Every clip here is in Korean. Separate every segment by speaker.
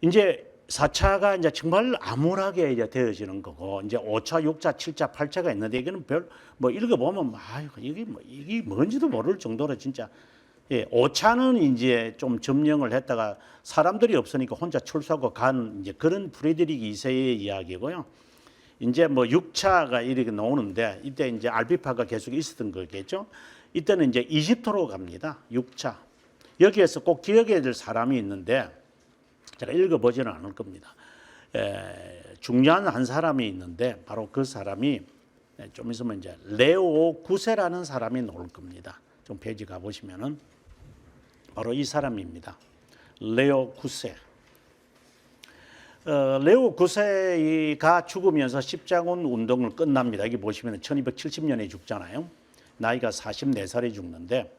Speaker 1: 이제 4차가 이제 정말 암울하게 이제 되어지는 거고 이제 5차, 6차, 7차, 8차가 있는데 이거는 별 뭐 읽어 보면 아유 이게 뭐 이게 뭔지도 모를 정도로 진짜 예, 5차는 이제 좀 점령을 했다가 사람들이 없으니까 혼자 철수하고 간 이제 그런 프레드릭 2세의 이야기고요. 이제 뭐 6차가 이렇게 나오는데 이때 이제 알비파가 계속 있었던 거겠죠. 이때는 이제 이집트로 갑니다. 6차. 여기에서 꼭 기억해야 될 사람이 있는데 제가 읽어보지는 않을 겁니다. 에, 중요한 한 사람이 있는데 바로 그 사람이 에, 좀 있으면 이제 레오 구세라는 사람이 나올 겁니다. 좀 페이지 가보시면은 바로 이 사람입니다. 레오 구세. 어, 레오 구세가 죽으면서 십자군 운동을 끝납니다. 여기 보시면 1270년에 죽잖아요. 나이가 44살에 죽는데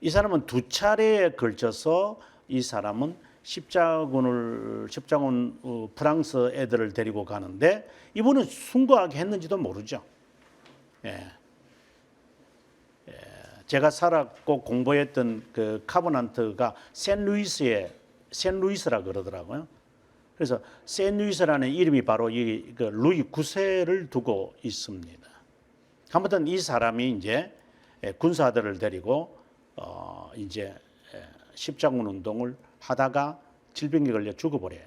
Speaker 1: 이 사람은 두 차례에 걸쳐서 이 사람은 십자군을 십자군 어, 프랑스 애들을 데리고 가는데 이분은 순고하게 했는지도 모르죠. 예. 예. 제가 살았고 공부했던 그 카보난트가 샌루이스에 샌루이스라 그러더라고요. 그래서 샌루이스라는 이름이 바로 이 그 루이 9세를 두고 있습니다. 아무튼 이 사람이 이제 예, 군사들을 데리고 어 이제 예, 십자군 운동을 하다가 질병에 걸려 죽어버려요.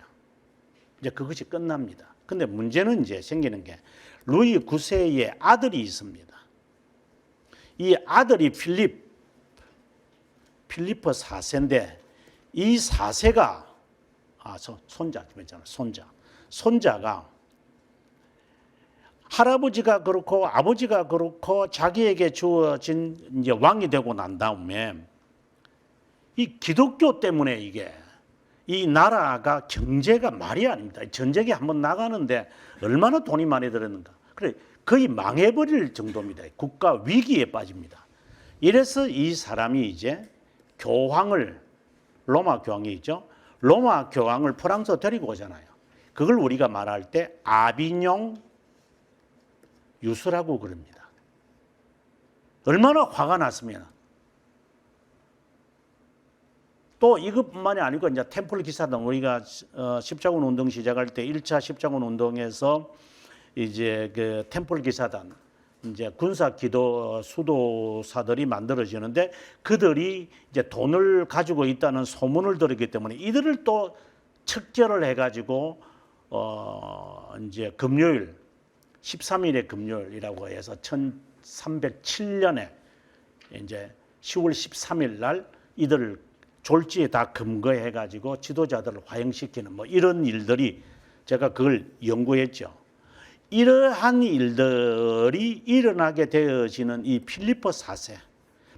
Speaker 1: 이제 그것이 끝납니다. 근데 문제는 이제 생기는 게 루이 9세의 아들이 있습니다. 이 아들이 필립 필리퍼 4세인데 이 4세가 아 손- 손자 손자 손자가 할아버지가 그렇고 아버지가 그렇고 자기에게 주어진 이제 왕이 되고 난 다음에 이 기독교 때문에 이게 이 나라가 경제가 말이 아닙니다. 전쟁에 한번 나가는데 얼마나 돈이 많이 들었는가. 그래 거의 망해버릴 정도입니다. 국가 위기에 빠집니다. 이래서 이 사람이 이제 교황을 로마 교황이 있죠. 로마 교황을 프랑스 데리고 오잖아요. 그걸 우리가 말할 때 아비뇽 유수라고 그럽니다. 얼마나 화가 났으면 또 이것뿐만이 아니고 이제 템플 기사단 우리가 어, 십자군 운동 시작할 때 1차 십자군 운동에서 이제 그 템플 기사단 이제 군사 기도 수도사들이 만들어지는데 그들이 이제 돈을 가지고 있다는 소문을 들었기 때문에 이들을 또 척결을 해 가지고 어 이제 금요일 13일의 금요일이라고 해서 1307년에 이제 10월 13일 날 이들을 졸지에 다 금거해 가지고 지도자들을 화형시키는 뭐 이런 일들이 제가 그걸 연구했죠. 이러한 일들이 일어나게 되어지는 이 필리포 4세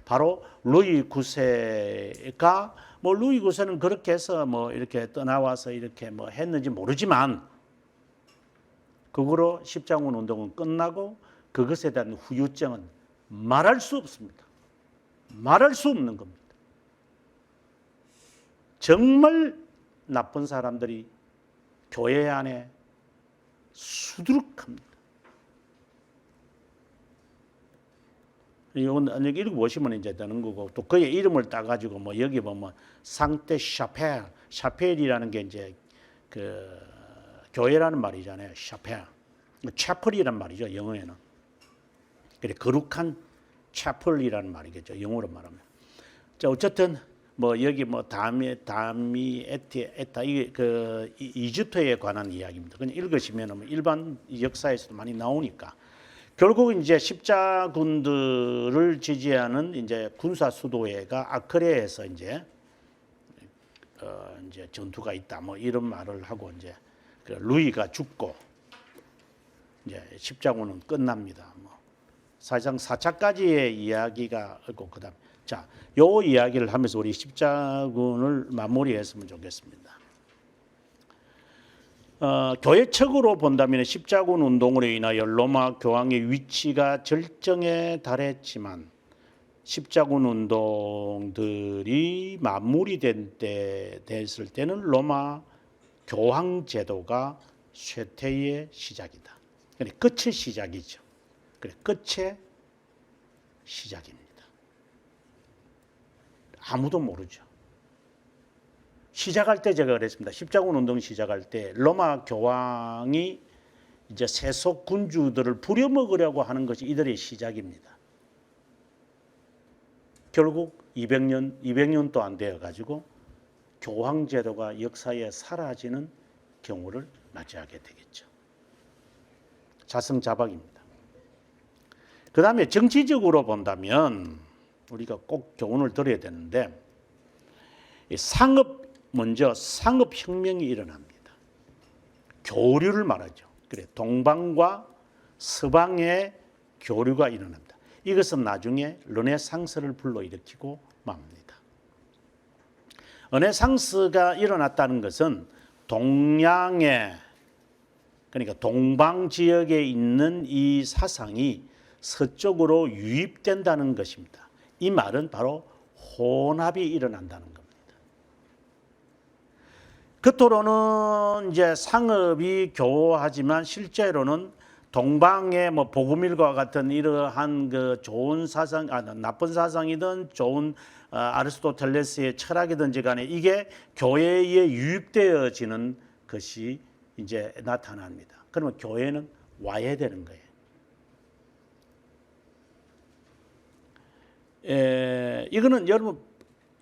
Speaker 1: 바로 루이 9세가 뭐 루이 9세는 그렇게 해서 뭐 이렇게 떠나와서 이렇게 뭐 했는지 모르지만 그거로 십자군 운동은 끝나고 그것에 대한 후유증은 말할 수 없습니다. 말할 수 없는 겁니다. 정말 나쁜 사람들이 교회 안에 수두룩합니다. 이건 읽어보시면 이제 되는 거고 또 그의 이름을 따가지고 뭐 여기 보면 상태 샤펠 샤펠이라는 게 이제 그 교회라는 말이잖아요 샤펠. 채플이란 말이죠 영어에는. 그래 거룩한 채플이라는 말이겠죠 영어로 말하면. 자 어쨌든 뭐 여기 뭐 다미 다미 에티 에타 이게 그 이- 이집트에 관한 이야기입니다. 그냥 읽으시면은 뭐 일반 역사에서도 많이 나오니까 결국 이제 십자군들을 지지하는 이제 군사 수도회가 아크레에서 이제 어 이제 전투가 있다 뭐 이런 말을 하고 이제 그 루이가 죽고 이제 십자군은 끝납니다. 뭐 사실상 4차까지의 이야기가 있고 그다음 자, 요 이야기를 하면서 우리 십자군을 마무리했으면 좋겠습니다. 어, 교회적으로 본다면 십자군 운동으로 인하여 로마 교황의 위치가 절정에 달했지만 십자군 운동들이 마무리된 때 됐을 때는 로마 교황 제도가 쇠퇴의 시작이다. 그래 끝의 시작이죠. 그래 끝의 시작입니다. 아무도 모르죠. 시작할 때 제가 그랬습니다. 십자군 운동 시작할 때 로마 교황이 이제 세속 군주들을 부려먹으려고 하는 것이 이들의 시작입니다. 결국 200년 200년도 안 되어 가지고 교황 제도가 역사에 사라지는 경우를 맞이하게 되겠죠. 자승자박입니다. 그 다음에 정치적으로 본다면 우리가 꼭 교훈을 들어야 되는데 이 상업 먼저 상업 혁명이 일어납니다. 교류를 말하죠. 그래 동방과 서방의 교류가 일어납니다. 이것은 나중에 르네상스를 불러일으키고 맙니다. 르네상스가 일어났다는 것은 동양의 그러니까 동방 지역에 있는 이 사상이 서쪽으로 유입된다는 것입니다. 이 말은 바로 혼합이 일어난다는 겁니다. 겉으로는 이제 상업이 교하지만 실제로는 동방의 뭐 복음일과 같은 이러한 그 좋은 사상, 아 나쁜 사상이든 좋은 아, 아리스토텔레스의 철학이든지 간에 이게 교회에 유입되어지는 것이 이제 나타납니다. 그러면 교회는 와야 되는 거예요. 에, 이거는 여러분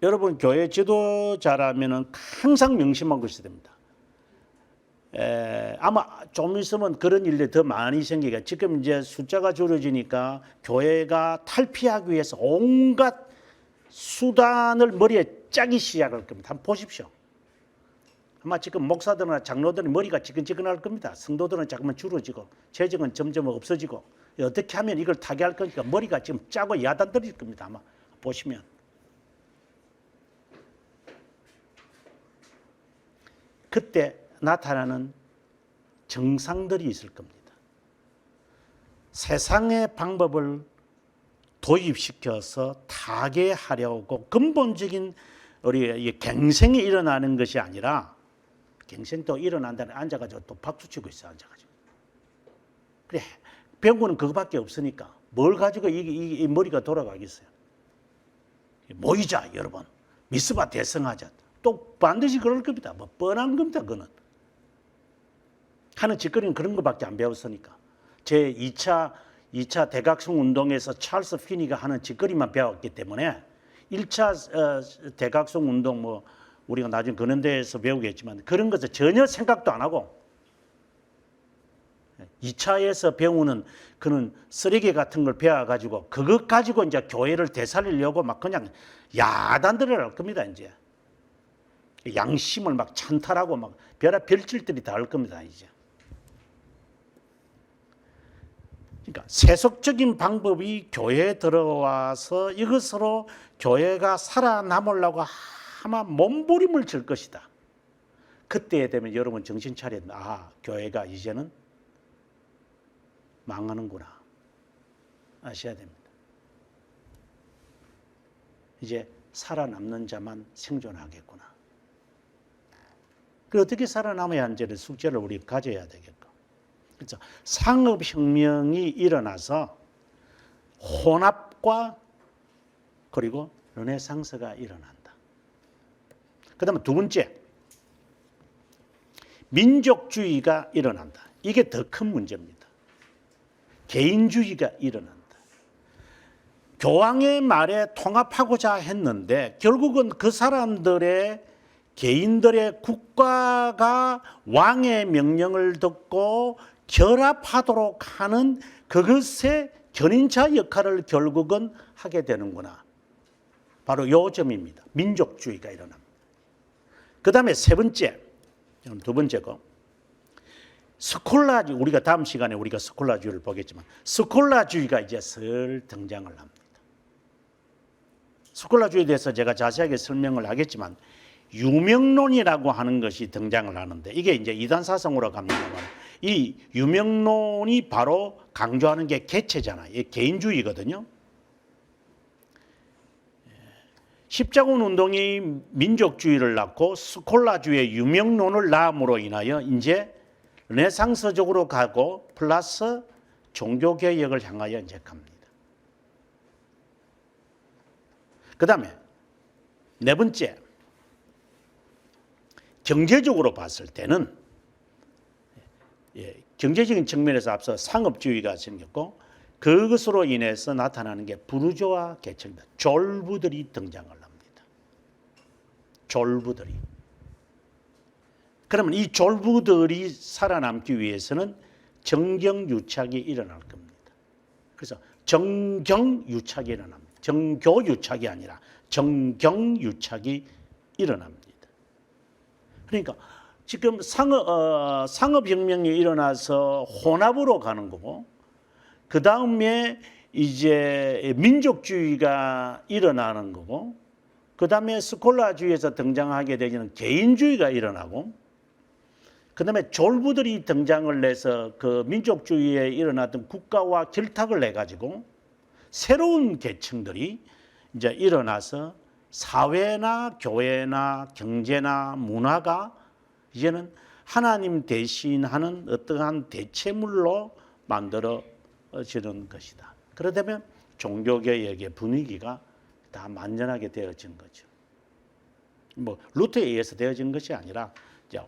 Speaker 1: 여러분 교회 지도자라면은 항상 명심하고 있어야 됩니다. 에, 아마 좀 있으면 그런 일들이 더 많이 생기가 지금 이제 숫자가 줄어지니까 교회가 탈피하기 위해서 온갖 수단을 머리에 짜기 시작할 겁니다. 한번 보십시오. 아마 지금 목사들이나 장로들은 머리가 지근지근할 겁니다. 성도들은 자꾸만 줄어지고 재정은 점점 없어지고 어떻게 하면 이걸 타개할 거니까 머리가 지금 짜고 야단들일 겁니다. 아마 보시면. 그때 나타나는 정상들이 있을 겁니다. 세상의 방법을 도입시켜서 타개하려고 근본적인 우리 갱생이 일어나는 것이 아니라 갱생도 일어난다는 앉아가지고 또 박수 치고 있어 앉아가지고 그래 병구는 그거밖에 없으니까 뭘 가지고 이, 이, 이 머리가 돌아가겠어요? 모이자 여러분. 미스바 대성하자. 또 반드시 그럴 겁니다. 뭐 뻔한 겁니다 그거는. 하는 짓거리는 그런 것밖에 안 배웠으니까. 제 2차 2차 대각성 운동에서 찰스 피니가 하는 짓거리만 배웠기 때문에 1차 어, 대각성 운동 뭐 우리가 나중에 근현대에서 배우겠지만 그런 것을 전혀 생각도 안 하고 2차에서 배우는 그런 쓰레기 같은 걸 배워가지고 그것 가지고 이제 교회를 되살리려고 막 그냥 야단들을 할 겁니다, 이제. 양심을 막 찬탈하고 막 별아 별질들이 다 할 겁니다, 이제. 그러니까 세속적인 방법이 교회에 들어와서 이것으로 교회가 살아남으려고 아마 몸부림을 칠 것이다. 그때에 되면 여러분 정신 차려. 아, 교회가 이제는 망하는구나. 아셔야 됩니다. 이제 살아남는 자만 생존하겠구나. 그 어떻게 살아남아야 하는지를 숙제를 우리 가져야 되겠고. 그렇죠. 상업혁명이 일어나서 혼합과 그리고 르네상스가 일어난다. 그 다음에 두 번째, 민족주의가 일어난다. 이게 더 큰 문제입니다. 개인주의가 일어난다. 교황의 말에 통합하고자 했는데 결국은 그 사람들의 개인들의 국가가 왕의 명령을 듣고 결합하도록 하는 그것의 견인차 역할을 결국은 하게 되는구나. 바로 요 점입니다. 민족주의가 일어납니다. 그 다음에 세 번째, 두 번째고, 스콜라주, 우리가 다음 시간에 우리가 스콜라주의를 보겠지만, 스콜라주의가 이제 슬 등장을 합니다. 스콜라주의에 대해서 제가 자세하게 설명을 하겠지만, 유명론이라고 하는 것이 등장을 하는데, 이게 이제 이단 사상으로 갑니다만, 이 유명론이 바로 강조하는 게 개체잖아요. 개인주의거든요. 십자군 운동이 민족주의를 낳고 스콜라주의 유명론을 낳음으로 인하여 이제 르네상스적으로 가고 플러스 종교 개혁을 향하여 이제 갑니다. 그 다음에 네 번째 경제적으로 봤을 때는 예, 경제적인 측면에서 앞서 상업주의가 생겼고 그것으로 인해서 나타나는 게 부르주아 계층들, 졸부들이 등장을 합니다. 졸부들이. 그러면 이 졸부들이 살아남기 위해서는 정경유착이 일어날 겁니다. 그래서 정경유착이 일어납니다. 정교유착이 아니라 정경유착이 일어납니다. 그러니까 지금 상업, 어, 상업혁명이 일어나서 혼합으로 가는 거고, 그 다음에 이제 민족주의가 일어나는 거고, 그 다음에 스콜라주의에서 등장하게 되는 개인주의가 일어나고, 그 다음에 졸부들이 등장을 해서 그 민족주의에 일어났던 국가와 결탁을 해 가지고 새로운 계층들이 이제 일어나서 사회나 교회나 경제나 문화가 이제는 하나님 대신하는 어떠한 대체물로 만들어지는 것이다. 그러다면 종교개혁의 분위기가 다 만연하게 되어진 거죠. 뭐 루터에 의해서 되어진 것이 아니라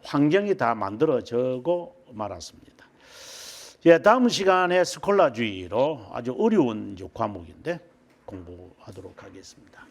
Speaker 1: 환경이 다 만들어지고 말았습니다. 예, 다음 시간에 스콜라주의로 아주 어려운 과목인데 공부하도록 하겠습니다.